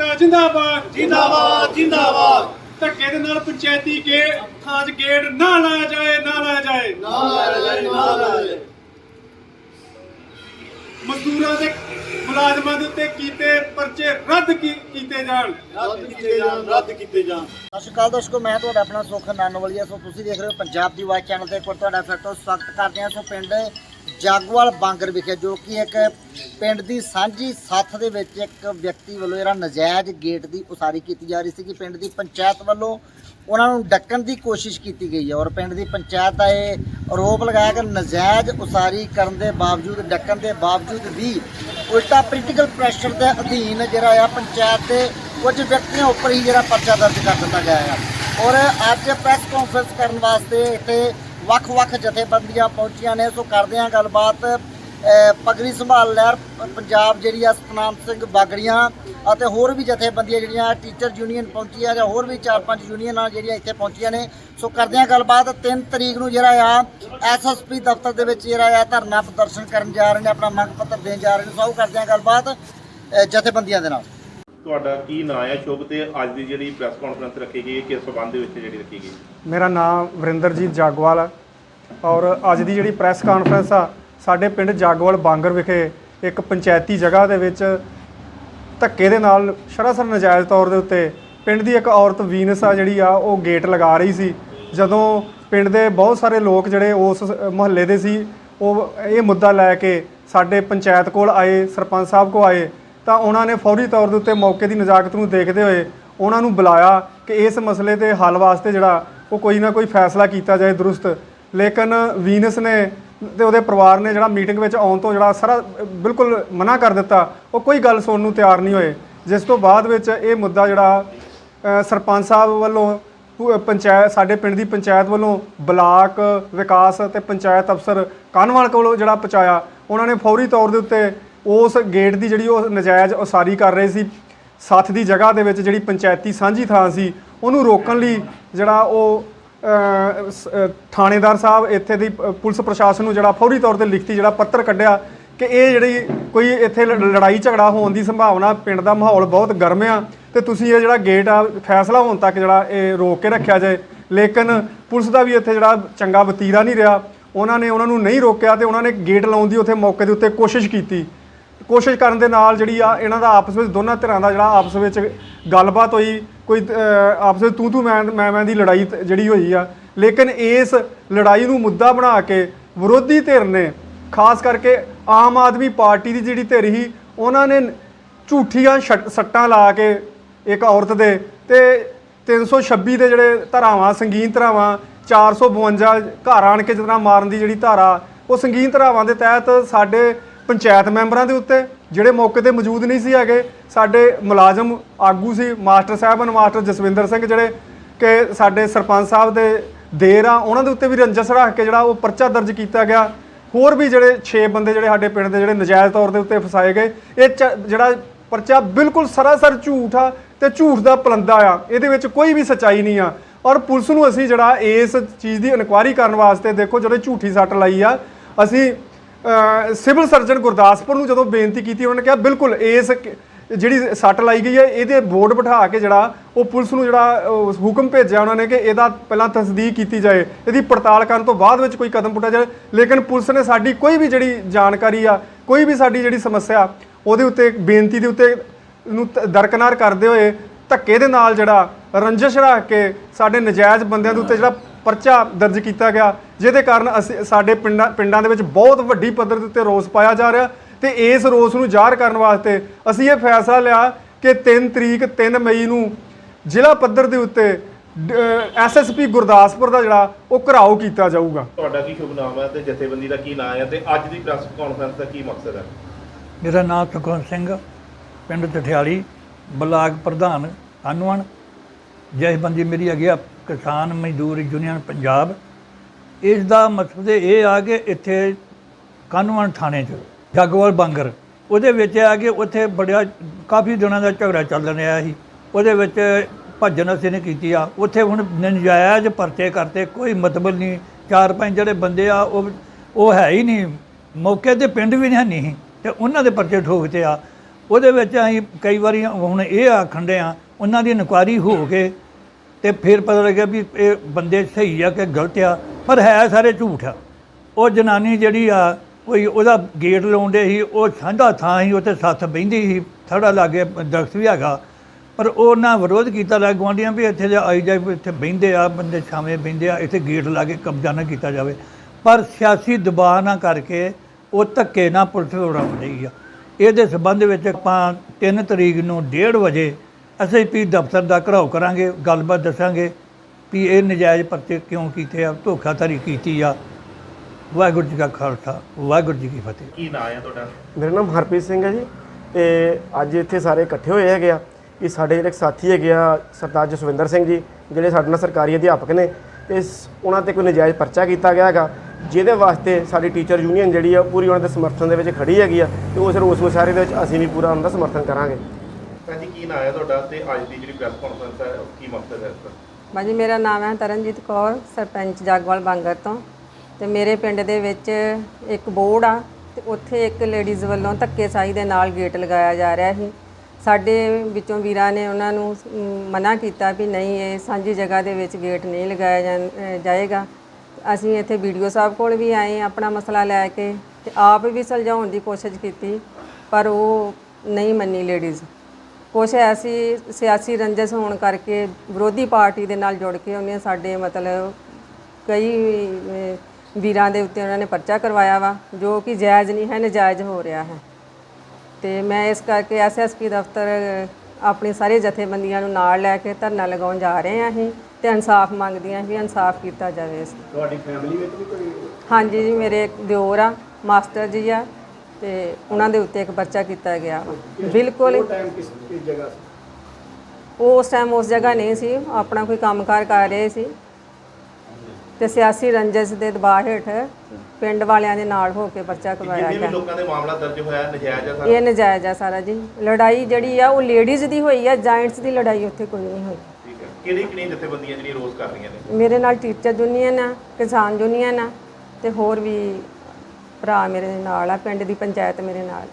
ਏਕਤਾ ਜਿੰਦਾਬਾਦ। ਜਿੰਦਾਬਾਦ ਜਿੰਦਾਬਾਦ। ਧੱਕੇ ਦੇ ਨਾਲ ਪੰਚਾਇਤੀ ਗੇ ਥਾਂ 'ਚ ਗੇਟ ਨਾ ਲਾਇਆ ਜਾਏ ਨਾ ਲਾਇਆ ਜਾਏ। ਨਾ ਲਾਇਆ ਜਾਏ ਨਾ ਲਾਇਆ ਜਾਏ। ਮਜ਼ਦੂਰਾਂ ਦੇ ਮੁਲਾਜ਼ਮਾਂ ਦੇ ਉੱਤੇ ਕੀਤੇ ਪਰਚੇ ਰੱਦ ਕੀਤੇ ਜਾਣ। ਰੱਦ ਕੀਤੇ ਜਾਣ ਰੱਦ ਕੀਤੇ ਜਾਣ। ਸਤਿ ਸ਼੍ਰੀ ਅਕਾਲ ਦੋਸਤੋ ਮੈਂ ਤੁਹਾਡਾ ਆਪਣਾ ਸੁਖ ਨਾਨੋਵਾਲੀਆ। ਸੋ ਤੁਸੀਂ ਦੇਖ ਰਹੇ ਹੋ ਪੰਜਾਬ ਦੀ ਆਵਾਜ਼ ਚੈਨਲ ਤੇ ਇੱਕ ਵਾਰ ਤੁਹਾਡਾ ਫਿਰ ਤੋਂ ਸਵਾਗਤ ਕਰਦੇ ਹਾਂ। ਸੋ ਪਿੰਡ ਜਾਗਵਾਲ ਬਾਂਗਰ ਵਿਖੇ, ਜੋ ਕਿ ਇੱਕ ਪਿੰਡ ਦੀ ਸਾਂਝੀ ਸੱਥ ਦੇ ਵਿੱਚ ਇੱਕ ਵਿਅਕਤੀ ਵੱਲੋਂ ਜਿਹੜਾ ਨਜਾਇਜ਼ ਗੇਟ ਦੀ ਉਸਾਰੀ ਕੀਤੀ ਜਾ ਰਹੀ ਸੀ ਕਿ ਪਿੰਡ ਦੀ ਪੰਚਾਇਤ ਵੱਲੋਂ ਉਹਨਾਂ ਨੂੰ ਡੱਕਣ ਦੀ ਕੋਸ਼ਿਸ਼ ਕੀਤੀ ਗਈ ਹੈ ਔਰ ਪਿੰਡ ਦੀ ਪੰਚਾਇਤ ਦਾ ਇਹ ਆਰੋਪ ਲਗਾਇਆ ਕਿ ਨਜਾਇਜ਼ ਉਸਾਰੀ ਕਰਨ ਦੇ ਬਾਵਜੂਦ, ਡੱਕਣ ਦੇ ਬਾਵਜੂਦ ਵੀ ਉਲਟਾ ਪੋਲੀਟੀਕਲ ਪ੍ਰੈਸ਼ਰ ਦੇ ਅਧੀਨ ਜਿਹੜਾ ਆ ਪੰਚਾਇਤ ਦੇ ਕੁਝ ਵਿਅਕਤੀਆਂ ਉੱਪਰ ਹੀ ਜਿਹੜਾ ਪਰਚਾ ਦਰਜ ਕਰ ਦਿੱਤਾ ਗਿਆ ਹੈ ਔਰ ਅੱਜ ਪ੍ਰੈਸ ਕਾਨਫਰੰਸ ਕਰਨ ਵਾਸਤੇ ਇੱਥੇ ਵੱਖ-ਵੱਖ ਜਥੇਬੰਦੀਆਂ ਪਹੁੰਚੀਆਂ ਨੇ। ਸੋ ਕਰਦੇ ਹਾਂ ਗੱਲਬਾਤ। ਅਹ, ਪਗੜੀ ਸੰਭਾਲ ਲਹਿਰ ਪੰਜਾਬ ਜਿਹੜੀ ਆ ਸਤਨਾਮ ਸਿੰਘ ਬਾਗੜੀਆਂ ਅਤੇ ਹੋਰ ਵੀ ਜਥੇਬੰਦੀਆਂ ਜਿਹੜੀਆਂ ਟੀਚਰ ਯੂਨੀਅਨ ਪਹੁੰਚੀ ਆ ਜਾਂ ਹੋਰ ਵੀ ਚਾਰ ਪੰਜ ਯੂਨੀਅਨਾਂ ਜਿਹੜੀਆਂ ਇੱਥੇ ਪਹੁੰਚੀਆਂ ਨੇ। ਸੋ ਕਰਦੇ ਹਾਂ ਗੱਲਬਾਤ। 3 ਤਰੀਕ ਨੂੰ ਜਿਹੜਾ ਆ ਐਸਐਸਪੀ ਦਫ਼ਤਰ ਦੇ ਵਿੱਚ ਜਿਹੜਾ ਆ ਧਰਨਾ ਪ੍ਰਦਰਸ਼ਨ ਕਰਨ ਜਾ ਰਹੇ ਨੇ ਆਪਣਾ ਮੰਗ ਪੱਤਰ ਦੇਣ ਜਾ ਰਹੇ ਨੇ। ਸੋ ਆਓ ਕਰਦੇ ਹਾਂ ਗੱਲਬਾਤ ਜਥੇਬੰਦੀਆਂ ਦੇ ਨਾਲ। ਤੁਹਾਡਾ ਕੀ ਨਾਂ ਹੈ ਸ਼ੁਭ ਤੇ ਅੱਜ ਦੀ ਜਿਹੜੀ ਪ੍ਰੈਸ ਕਾਨਫਰੰਸ ਰੱਖੀ ਗਈ ਹੈ, ਕਿਸ ਸਬੰਧ ਦੇ ਵਿੱਚ ਜਿਹੜੀ ਰੱਖੀ ਗਈ? ਮੇਰਾ ਨਾਮ ਵਰਿੰਦਰਜੀਤ ਜਾਗਵਾਲ ਆ ਔਰ ਅੱਜ ਦੀ ਜਿਹੜੀ ਪ੍ਰੈਸ ਕਾਨਫਰੰਸ ਆ, ਸਾਡੇ ਪਿੰਡ ਜਾਗਵਾਲ ਬਾਂਗਰ ਵਿਖੇ ਇੱਕ ਪੰਚਾਇਤੀ ਜਗ੍ਹਾ ਦੇ ਵਿੱਚ ਧੱਕੇ ਦੇ ਨਾਲ ਸਰਾਸਰ ਨਜਾਇਜ਼ ਤੌਰ ਦੇ ਉੱਤੇ ਪਿੰਡ ਦੀ ਇੱਕ ਔਰਤ ਵੀਨਸ ਆ ਜਿਹੜੀ ਆ, ਉਹ ਗੇਟ ਲਗਾ ਰਹੀ ਸੀ। ਜਦੋਂ ਪਿੰਡ ਦੇ ਬਹੁਤ ਸਾਰੇ ਲੋਕ ਜਿਹੜੇ ਉਸ ਮੁਹੱਲੇ ਦੇ ਸੀ, ਉਹ ਇਹ ਮੁੱਦਾ ਲੈ ਕੇ ਸਾਡੇ ਪੰਚਾਇਤ ਕੋਲ ਆਏ, ਸਰਪੰਚ ਸਾਹਿਬ ਕੋਲ ਆਏ ਤਾਂ ਉਹਨਾਂ ਨੇ ਫੌਰੀ ਤੌਰ ਦੇ ਉੱਤੇ ਮੌਕੇ ਦੀ ਨਜ਼ਾਕਤ ਨੂੰ ਦੇਖਦੇ ਹੋਏ ਉਹਨਾਂ ਨੂੰ ਬੁਲਾਇਆ ਕਿ ਇਸ ਮਸਲੇ ਦੇ ਹੱਲ ਵਾਸਤੇ ਜਿਹੜਾ ਉਹ ਕੋਈ ਨਾ ਕੋਈ ਫੈਸਲਾ ਕੀਤਾ ਜਾਏ ਦਰੁਸਤ। ਲੇਕਿਨ ਵੀਨਸ ਨੇ ਤੇ ਉਹਦੇ ਪਰਿਵਾਰ ਨੇ ਜਿਹੜਾ ਮੀਟਿੰਗ ਵਿੱਚ ਆਉਣ ਤੋਂ ਜਿਹੜਾ ਸਾਰਾ, ਬਿਲਕੁਲ ਮਨਾ ਕਰ ਦਿੱਤਾ, ਉਹ ਕੋਈ ਗੱਲ ਸੁਣਨ ਨੂੰ ਤਿਆਰ ਨਹੀਂ ਹੋਏ। ਜਿਸ ਤੋਂ ਬਾਅਦ ਵਿੱਚ ਇਹ ਮੁੱਦਾ ਜਿਹੜਾ ਸਰਪੰਚ ਸਾਹਿਬ ਵੱਲੋਂ ਪੰਚਾਇਤ ਸਾਡੇ ਪਿੰਡ ਦੀ ਪੰਚਾਇਤ ਵੱਲੋਂ ਬਲਾਕ ਵਿਕਾਸ ਤੇ ਪੰਚਾਇਤ ਅਫਸਰ ਕਾਨਵਾਲ ਕੋਲ ਜਿਹੜਾ ਪਹੁੰਚਾਇਆ, ਉਹਨਾਂ ਨੇ ਫੌਰੀ ਤੌਰ ਦੇ ਉੱਤੇ ਉਸ ਗੇਟ ਦੀ ਜਿਹੜੀ ਉਹ ਨਜਾਇਜ਼ ਉਸਾਰੀ ਕਰ ਰਹੇ ਸੀ, ਸੱਥ ਦੀ ਜਗ੍ਹਾ ਦੇ ਵਿੱਚ ਜਿਹੜੀ ਪੰਚਾਇਤੀ ਸਾਂਝੀ ਥਾਂ ਸੀ, ਉਹਨੂੰ ਰੋਕਣ ਲਈ ਜਿਹੜਾ ਉਹ ਸ- ਥਾਣੇਦਾਰ ਸਾਹਿਬ ਇੱਥੇ ਦੀ ਪ- ਪੁਲਿਸ ਪ੍ਰਸ਼ਾਸਨ ਨੂੰ ਜਿਹੜਾ ਫੌਰੀ ਤੌਰ ਤੇ ਲਿਖਤੀ ਜਿਹੜਾ ਪੱਤਰ ਕੱਢਿਆ ਕਿ ਇਹ ਜਿਹੜੀ ਕੋਈ ਇੱਥੇ ਲ- ਲੜਾਈ ਝਗੜਾ ਹੋਣ ਦੀ ਸੰਭਾਵਨਾ ਪਿੰਡ ਦਾ ਮਾਹੌਲ ਬਹੁਤ ਗਰਮ ਆ ਤੇ ਤੁਸੀਂ ਇਹ ਜਿਹੜਾ ਗੇਟ ਆ, ਫੈਸਲਾ ਹੋਣ ਤੱਕ ਜਿਹੜਾ ਇਹ ਰੋਕ ਕੇ ਰੱਖਿਆ ਜਾਏ। ਲੇਕਿਨ ਪੁਲਿਸ ਦਾ ਵੀ ਇੱਥੇ ਜਿਹੜਾ ਚੰਗਾ ਵਤੀਰਾ ਨਹੀਂ ਰਿਹਾ। ਉਹਨਾਂ ਨੇ ਉਹਨਾਂ ਨੂੰ ਨਹੀਂ ਰੋਕਿਆ ਤੇ ਉਹਨਾਂ ਨੇ ਗੇਟ ਲਾਉਣ ਦੀ ਉੱਥੇ ਮੌਕੇ ਦੇ ਉੱਤੇ ਕੋਸ਼ਿਸ਼ ਕੀਤੀ। ਕੋਸ਼ਿਸ਼ ਕਰਨ ਦੇ ਨਾਲ ਜਿਹੜੀ ਆ, ਇਹਨਾਂ ਦਾ ਆਪਸ ਵਿੱਚ ਦੋਨਾਂ ਧਿਰਾਂ ਦਾ ਜਿਹੜਾ ਆਪਸ ਵਿੱਚ ਗੱਲਬਾਤ ਹੋਈ, ਕੋਈ ਆਪਸ ਵਿੱਚ ਤੂੰ ਤੂੰ ਮੈਂ ਮੈਂ ਮੈਂ ਦੀ ਲੜਾਈ ਜਿਹੜੀ ਹੋਈ ਆ। ਲੇਕਿਨ ਇਸ ਲੜਾਈ ਨੂੰ ਮੁੱਦਾ ਬਣਾ ਕੇ ਵਿਰੋਧੀ ਧਿਰ ਨੇ, ਖਾਸ ਕਰਕੇ ਆਮ ਆਦਮੀ ਪਾਰਟੀ ਦੀ ਜਿਹੜੀ ਧਿਰ ਸੀ, ਉਹਨਾਂ ਨੇ ਝੂਠੀਆਂ ਸੱਟਾਂ ਲਾ ਕੇ ਇੱਕ ਔਰਤ ਦੇ ਤੇ 326 ਦੇ ਜਿਹੜੇ ਧਾਰਾਵਾਂ, ਸੰਗੀਨ ਧਾਰਾਵਾਂ 452 ਘਰ ਆਣ ਕੇ ਜਿਤਨਾ ਮਾਰਨ ਦੀ ਜਿਹੜੀ ਧਾਰਾ, ਉਹ ਸੰਗੀਨ ਧਾਰਾਵਾਂ ਦੇ ਤਹਿਤ ਸਾਡੇ ਪੰਚਾਇਤ ਮੈਂਬਰਾਂ ਦੇ ਉੱਤੇ ਜਿਹੜੇ ਮੌਕੇ ਤੇ ਮੌਜੂਦ ਨਹੀਂ ਸੀ ਹੈਗੇ, ਸਾਡੇ ਮੁਲਾਜ਼ਮ ਆਗੂ ਸੀ, ਮਾਸਟਰ ਸਾਹਿਬਾਨ ਮਾਸਟਰ ਜਸਵਿੰਦਰ ਸਿੰਘ ਜਿਹੜੇ ਕਿ ਸਾਡੇ ਸਰਪੰਚ ਸਾਹਿਬ ਦੇ ਦੇਰ ਆ, ਉਹਨਾਂ ਦੇ ਉੱਤੇ ਵੀ ਰੰਜਸ ਰੱਖ ਕੇ ਜਿਹੜਾ ਉਹ ਪਰਚਾ ਦਰਜ ਕੀਤਾ ਗਿਆ। ਹੋਰ ਵੀ ਜਿਹੜੇ 6 ਬੰਦੇ ਜਿਹੜੇ ਸਾਡੇ ਪਿੰਡ ਦੇ ਜਿਹੜੇ ਨਜਾਇਜ਼ ਤੌਰ ਦੇ ਉੱਤੇ ਫਸਾਏ ਗਏ, ਇਹ ਚ- ਜਿਹੜਾ ਪਰਚਾ ਬਿਲਕੁਲ ਸਰਾਸਰ ਝੂਠ ਆ ਤੇ ਝੂਠ ਦਾ ਪਲੰਦਾ ਆ, ਇਹਦੇ ਵਿੱਚ ਕੋਈ ਵੀ ਸੱਚਾਈ ਨਹੀਂ ਆ। ਔਰ ਪੁਲਿਸ ਨੂੰ ਅਸੀਂ ਜਿਹੜਾ ਇਸ ਚੀਜ਼ ਦੀ ਇਨਕੁਆਇਰੀ ਕਰਨ ਵਾਸਤੇ ਦੇਖੋ, ਜਿਹੜੇ ਝੂਠੀ ਸੱਟ ਲਾਈ ਆ, ਅਸੀਂ ਸਿਵਲ ਸਰਜਨ ਗੁਰਦਾਸਪੁਰ ਨੂੰ ਜਦੋਂ ਬੇਨਤੀ ਕੀਤੀ, ਉਹਨਾਂ ਨੇ ਕਿਹਾ, ਬਿਲਕੁਲ, ਇਸ ਜਿਹੜੀ ਸੱਟ ਲਾਈ ਗਈ ਹੈ, ਇਹਦੇ ਬੋਰਡ ਬਿਠਾ ਕੇ ਜਿਹੜਾ ਉਹ ਪੁਲਿਸ ਨੂੰ ਜਿਹੜਾ ਹੁਕਮ ਭੇਜਿਆ ਉਹਨਾਂ ਨੇ ਕਿ ਇਹਦਾ ਪਹਿਲਾਂ ਤਸਦੀਕ ਕੀਤੀ ਜਾਏ। ਇਹਦੀ ਪੜਤਾਲ ਕਰਨ ਤੋਂ ਬਾਅਦ ਵਿੱਚ ਕੋਈ ਕਦਮ ਪੁੱਟਿਆ ਜਾਏ। ਲੇਕਿਨ ਪੁਲਿਸ ਨੇ ਸਾਡੀ ਕੋਈ ਵੀ ਜਿਹੜੀ ਜਾਣਕਾਰੀ ਆ, ਕੋਈ ਵੀ ਸਾਡੀ ਜਿਹੜੀ ਸਮੱਸਿਆ, ਉਹਦੇ ਉੱਤੇ ਬੇਨਤੀ ਦੇ ਉੱਤੇ ਨੂੰ ਦਰਕਨਾਰ ਕਰਦੇ ਹੋਏ, ਧੱਕੇ ਦੇ ਨਾਲ ਜਿਹੜਾ ਰੰਜਿਸ਼ ਰੱਖ ਕੇ ਸਾਡੇ ਨਜਾਇਜ਼ ਬੰਦਿਆਂ ਦੇ ਉੱਤੇ ਜਿਹੜਾ ਪਰਚਾ ਦਰਜ ਕੀਤਾ ਗਿਆ ਜਿਹਦੇ ਕਾਰਨ ਅਸੀਂ ਸਾਡੇ ਪਿੰਡਾਂ ਪਿੰਡਾਂ ਦੇ ਵਿੱਚ ਬਹੁਤ ਵੱਡੀ ਪੱਧਰ ਦੇ ਉੱਤੇ ਰੋਸ ਪਾਇਆ ਜਾ ਰਿਹਾ ਤੇ ਇਸ ਰੋਸ ਨੂੰ ਜ਼ਾਹਰ ਕਰਨ ਵਾਸਤੇ ਅਸੀਂ ਇਹ ਫੈਸਲਾ ਲਿਆ ਕਿ 3 ਤਰੀਕ 3 ਮਈ ਨੂੰ ਜ਼ਿਲ੍ਹਾ ਪੱਧਰ ਦੇ ਉੱਤੇ ਐਸਐਸਪੀ ਗੁਰਦਾਸਪੁਰ ਦਾ ਜਿਹੜਾ ਉਹ ਘਰਾਓ ਕੀਤਾ ਜਾਊਗਾ। ਤੁਹਾਡਾ ਕੀ ਸ਼ੁਭ ਨਾਮ ਹੈ ਤੇ ਜਥੇਬੰਦੀ ਦਾ ਕੀ ਨਾਮ ਹੈ ਤੇ ਅੱਜ ਦੀ ਪ੍ਰੈਸ ਕਾਨਫਰੰਸ ਦਾ ਕੀ ਮਕਸਦ ਹੈ? ਮੇਰਾ ਨਾਮ ਸੁਖਵੰਤ ਸਿੰਘ ਪਿੰਡ ਟਠਿਆਲੀ ਬਲਾਕ ਪ੍ਰਧਾਨ ਅਨਵਨ ਜਥੇਬੰਦੀ ਮੇਰੀ ਹੈਗੀ ਆ ਕਿਸਾਨ ਮਜ਼ਦੂਰ ਯੂਨੀਅਨ ਪੰਜਾਬ। ਇਸ ਦਾ ਮਕਸਦ ਇਹ ਆ ਕਿ ਇੱਥੇ ਕਾਨੂੰਨ ਥਾਣੇ 'ਚ, ਜਗਵਾਲ ਬਾਂਗਰ। ਉਹਦੇ ਵਿੱਚ ਆ ਕਿ ਉੱਥੇ ਬੜਿਆ, ਕਾਫੀ ਦਿਨਾਂ ਦਾ ਝਗੜਾ ਚੱਲ ਰਿਹਾ ਸੀ। ਉਹਦੇ ਵਿੱਚ ਭੱਜਣ ਅਸੀਂ ਨੇ ਕੀਤੀ ਆ। ਉੱਥੇ ਹੁਣ ਨਜਾਇਜ਼ ਪਰਚੇ ਕਰਤੇ, ਕੋਈ ਮਤਲਬ ਨਹੀਂ। ਚਾਰ ਪੰਜ ਜਿਹੜੇ ਬੰਦੇ ਆ, ਉਹ ਉਹ ਹੈ ਹੀ ਨਹੀਂ। ਮੌਕੇ ਤੇ ਪਿੰਡ ਵੀ ਨਹੀਂ। ਸੀ ਤੇ ਉਹਨਾਂ ਦੇ ਪਰਚੇ ਠੋਕਤੇ ਆ। ਉਹਦੇ ਵਿੱਚ ਅਸੀਂ ਕਈ ਵਾਰੀ ਹੁਣ ਇਹ ਆਖਣ ਦੇ ਆ, ਉਹਨਾਂ ਦੀ ਇਨਕੁਆਰੀ ਹੋ ਕੇ ਤੇ ਫਿਰ ਪਤਾ ਲੱਗਿਆ ਵੀ ਇਹ ਬੰਦੇ ਸਹੀ ਆ ਕਿ ਗਲਤ ਆ, ਪਰ ਹੈ ਸਾਰੇ ਝੂਠ ਆ। ਉਹ ਜਨਾਨੀ ਜਿਹੜੀ ਆ, ਕੋਈ ਉਹਦਾ ਗੇਟ ਲਾਉਂਦੇ ਸੀ, ਉਹ ਸਾਂਝਾ ਥਾਂ ਸੀ, ਉੱਥੇ ਸੱਥ ਬਹਿੰਦੀ ਸੀ, ਥੜਾ ਲਾਗੇ ਦਰਖਤ ਵੀ ਹੈਗਾ। ਪਰ ਉਹਨਾਂ ਵਿਰੋਧ ਕੀਤਾ ਲੱਗ ਗੁਆਂਢੀਆਂ ਵੀ ਇੱਥੇ ਜੇ ਆਈ ਜਾਈ ਇੱਥੇ ਬਹਿੰਦੇ ਆ, ਬੰਦੇ ਛਾਵੇਂ ਬਹਿੰਦੇ ਆ, ਇੱਥੇ ਗੇਟ ਲਾ ਕੇ ਕਬਜ਼ਾ ਨਾ ਕੀਤਾ ਜਾਵੇ। ਪਰ ਸਿਆਸੀ ਦਬਾਅ ਨਾ ਕਰਕੇ ਉਹ ਧੱਕੇ ਨਾਲ ਪੁਲਿਸ ਉਡਾਉਣ ਰਹੀ ਆ। ਇਹਦੇ ਸਬੰਧ ਵਿੱਚ ਆਪਾਂ 3 ਤਰੀਕ ਨੂੰ 1:30 ਵਜੇ ਐਸਆਈਪੀ ਦਫ਼ਤਰ ਦਾ ਘਰਾਓ ਕਰਾਂਗੇ ਗੱਲਬਾਤ ਦੱਸਾਂਗੇ ਵੀ ਇਹ ਨਜਾਇਜ਼ ਪਰਚੇ ਕਿਉਂ ਕੀਤੇ ਆ ਧੋਖਾਧੜੀ ਕੀਤੀ ਆ। ਵਾਹਿਗੁਰੂ ਜੀ ਕਾ ਖਾਲਸਾ ਵਾਹਿਗੁਰੂ ਜੀ ਕੀ ਫਤਿਹ। ਕੀ ਨਾਂ ਹੈ ਤੁਹਾਡਾ? ਮੇਰਾ ਨਾਮ ਹਰਪ੍ਰੀਤ ਸਿੰਘ ਹੈ ਜੀ ਤੇ ਅੱਜ ਇੱਥੇ ਸਾਰੇ ਇਕੱਠੇ ਹੋਏ ਹੈਗੇ ਆ ਕਿ ਸਾਡੇ ਜਿਹੜੇ ਸਾਥੀ ਹੈਗੇ ਆ ਸਰਦਾਰ ਜਸਵਿੰਦਰ ਸਿੰਘ ਜੀ ਜਿਹੜੇ ਸਾਡੇ ਨਾਲ ਸਰਕਾਰੀ ਅਧਿਆਪਕ ਨੇ ਤੇ ਉਹਨਾਂ ਤੇ ਕੋਈ ਨਜਾਇਜ਼ ਪਰਚਾ ਕੀਤਾ ਗਿਆ ਹੈਗਾ ਜਿਹਦੇ ਵਾਸਤੇ ਸਾਡੀ ਟੀਚਰ ਯੂਨੀਅਨ ਜਿਹੜੀ ਆ ਪੂਰੀ ਉਹਨਾਂ ਦੇ ਸਮਰਥਨ ਦੇ ਵਿੱਚ ਖੜੀ ਹੈਗੀ ਆ ਤੇ ਉਸ ਰੋਸ ਮੁਸ਼ਾਰੇ ਦੇ ਵਿੱਚ ਅਸੀਂ ਵੀ ਪੂਰਾ ਉਹਨਾਂ ਦਾ ਸਮਰਥਨ ਕਰਾਂਗੇ। ਭੈਣ ਕੀ ਨਾਂ ਹੈ ਤੁਹਾਡਾ ਤੇ ਅੱਜ ਦੀ ਜਿਹੜੀ ਪ੍ਰੈਸ ਕਾਨਫਰੰਸ ਹੈ, ਕੀ ਮਕਸਦ ਹੈ ਇਸ ਦਾ? ਭਾਜੀ ਮੇਰਾ ਨਾਮ ਹੈ ਤਰਨਜੀਤ ਕੌਰ, ਸਰਪੰਚ ਜਾਗਵਾਲ ਬਾਂਗਰ ਤੋਂ ਤੇ ਮੇਰੇ ਪਿੰਡ ਦੇ ਵਿੱਚ ਇੱਕ ਬੋਰਡ ਆ ਤੇ ਉੱਥੇ ਇੱਕ ਲੇਡੀਜ਼ ਵੱਲੋਂ ਧੱਕੇਸ਼ਾਹੀ ਦੇ ਨਾਲ ਗੇਟ ਲਗਾਇਆ ਜਾ ਰਿਹਾ ਸੀ। ਸਾਡੇ ਵਿੱਚੋਂ ਵੀਰਾਂ ਨੇ ਉਹਨਾਂ ਨੂੰ ਮਨਾ ਕੀਤਾ ਵੀ ਨਹੀਂ, ਇਹ ਸਾਂਝੀ ਜਗ੍ਹਾ ਦੇ ਵਿੱਚ ਗੇਟ ਨਹੀਂ ਲਗਾਇਆ ਜਾਣ- ਜਾਏਗਾ। ਅਸੀਂ ਇੱਥੇ ਵੀਡੀਓ ਸਾਹਿਬ ਕੋਲ ਵੀ ਆਏ, ਆਪਣਾ ਮਸਲਾ ਲੈ ਕੇ ਤੇ ਆਪ ਵੀ ਸੁਲਝਾਉਣ ਦੀ ਕੋਸ਼ਿਸ਼ ਕੀਤੀ, ਪਰ ਉਹ ਨਹੀਂ ਮੰਨੀ ਲੇਡੀਜ਼ ਕੁਛ ਐਸੀ ਸਿਆਸੀ ਰੰਜਸ ਹੋਣ ਕਰਕੇ ਵਿਰੋਧੀ ਪਾਰਟੀ ਦੇ ਨਾਲ ਜੁੜ ਕੇ ਉਹਨੇ ਸਾਡੇ ਮਤਲਬ ਕਈ ਅਹ, ਵੀਰਾਂ ਦੇ ਉੱਤੇ ਉਹਨਾਂ ਨੇ ਪਰਚਾ ਕਰਵਾਇਆ ਵਾ ਜੋ ਕਿ ਜਾਇਜ਼ ਨਹੀਂ ਹੈ ਨਜਾਇਜ਼ ਹੋ ਰਿਹਾ ਹੈ। ਤੇ ਮੈਂ ਇਸ ਕਰਕੇ ਐਸਐਸਪੀ ਦਫ਼ਤਰ ਆਪਣੀ ਸਾਰੇ ਜਥੇਬੰਦੀਆਂ ਨੂੰ ਨਾਲ ਲੈ ਕੇ ਧਰਨਾ ਲਗਾਉਣ ਜਾ ਰਹੇ ਹਾਂ ਅਸੀਂ ਤੇ ਇਨਸਾਫ ਮੰਗਦੀਆਂ ਵੀ ਇਨਸਾਫ ਕੀਤਾ ਜਾਵੇ ਇਸ ਤੁਹਾਡੀ ਫੈਮਿਲੀ ਵਿੱਚ ਵੀ ਕੋਈ ਹਾਂਜੀ ਜੀ ਮੇਰੇ ਇੱਕ ਦਿਓਰ ਆ ਮਾਸਟਰ ਜੀ ਆ ਤੇ ਉਹਨਾਂ ਦੇ ਉੱਤੇ ਇੱਕ ਪਰਚਾ ਕੀਤਾ ਗਿਆ। ਬਿਲਕੁਲ ਉਹ ਟਾਈਮ ਕਿਸ ਜਗ੍ਹਾ ਸੀ ਉਹ ਉਸ ਟਾਈਮ ਉਸ ਜਗ੍ਹਾ ਨਹੀਂ ਸੀ। ਆਪਣਾ ਕੋਈ ਕੰਮਕਾਰ ਕਰ ਰਹੇ ਸੀ। ਤੇ ਸਿਆਸੀ ਰੰਜਸ ਦੇ ਦਬਾਅ ਹੇਠ ਪਿੰਡ ਵਾਲਿਆਂ ਦੇ ਨਾਲ ਹੋ ਕੇ ਪਰਚਾ ਕਰਵਾਇਆ ਜਿੰਨੇ ਵੀ ਗਿਆ। ਲੋਕਾਂ ਦੇ ਮਾਮਲਾ ਦਰਜ ਹੋਇਆ ਹੈ, ਨਜਾਇਜ਼ ਹੈ ਸਾਰਾ? ਇਹ ਨਜਾਇਜ਼ ਆ ਸਾਰਾ ਜੀ। ਲੜਾਈ ਜਿਹੜੀ ਆ ਉਹ ਲੇਡੀਜ਼ ਦੀ ਹੋਈ ਆ ਜਾਇੰਟਸ ਦੀ ਲੜਾਈ ਉੱਥੇ ਕੋਈ ਨਹੀਂ ਹੋਈ। ਠੀਕ ਹੈ ਕਿਹੜੀ ਕਿਹੜੀ ਜਥੇਬੰਦੀਆਂ ਜਿਹੜੀਆਂ ਰੋਜ਼ ਕਰ ਰਹੀਆਂ ਨੇ? ਮੇਰੇ ਨਾਲ ਟੀਚਰ ਯੂਨੀਅਨ ਆ ਕਿਸਾਨ ਯੂਨੀਅਨ ਆ ਤੇ ਹੋਰ ਵੀ ਭਰਾ ਮੇਰੇ ਨਾਲ ਆ ਪਿੰਡ ਦੀ ਪੰਚਾਇਤ ਮੇਰੇ ਨਾਲ।